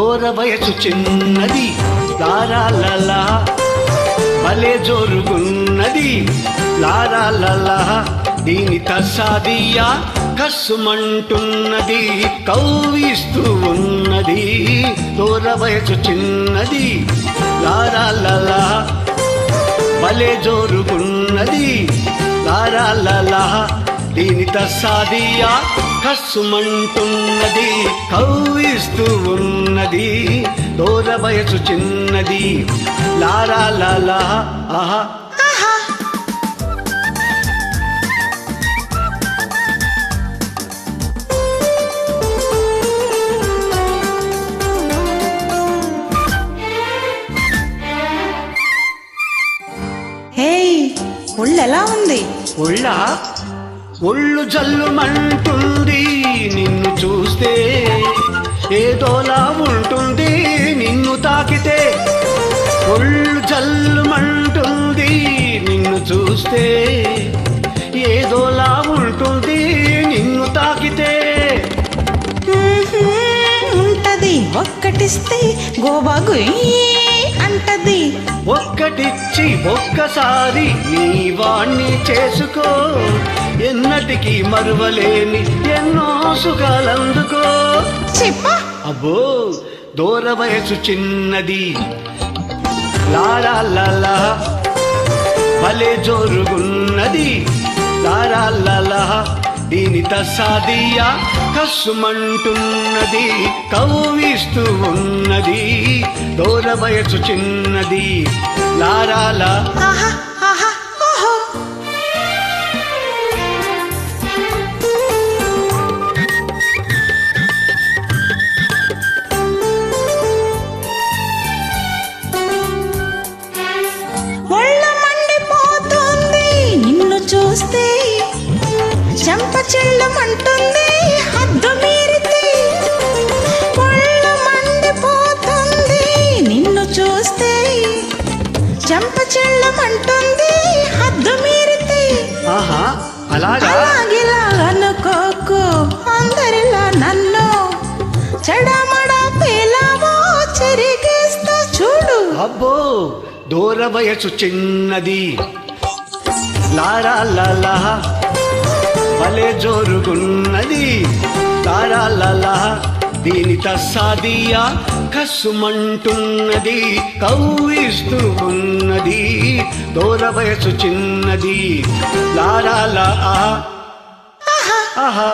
దూర వయసు చిన్నది లారాలలా భలే జోరుగున్నది. లారాలలా దీని తసాదియా కస్సుమంటున్నది కౌవిస్తూ ఉన్నది. దూర వయసు చిన్నది లారాలలా భలే జోరుగున్నది. లారాలలా దీని తసాదియా కస్సుమంటున్నది కవ్విస్తూ ఉన్నది దూర వయసు చిన్నది. లారాలలా ఆహా. ఆహా. ఒళ్ళు ఎలా ఉంది? ఒళ్ళ? ఒళ్ళు జల్లుమంటుంది నిన్ను చూస్తే. ఏదోలా ఉంటుంది నిన్ను తాకితే. ఒళ్ళు జల్లుమంటుంది నిన్ను చూస్తే. ఏదోలా ఉంటుంది నిన్ను తాకితే. ఉంటది. ఒక్కటిస్తే గోబాగు ఈ అంటది. ఒక్కటిచ్చి ఒక్కసారి నీ వాణ్ణి చేసుకో. ఎన్నటికి మరువలేని ఎన్నో సుఖాలందుకో. చెప్ప. అబ్బో దూర వయసు చిన్నది. లారాలలా భలే జోరుగున్నది. దీని తసాదియా కస్సుమంటున్నది కవ్విస్తూ ఉన్నది దూర వయసు చిన్నది. లారాల? చెంప చెల్లమంటుంది హద్దు మీరితే ఒళ్ళు మండిపోతుంది. నిన్ను చూస్తే చెంప చెల్లమంటుంది హద్దు మీరితే అలాగిలా అనుకోకు అందరిలా నన్ను చెడమడ పేలావో చెరిగేస్తా చూడు. అబ్బో దూర వయసు చిన్నది లారాలలా భలే జోరుగున్నది. తారాలలా దీని తస్సాదియా కసుమంటున్నది కవ్విస్తూ ఉన్నది దూర వయసు చిన్నది. లారాల ఆహా ఆహా.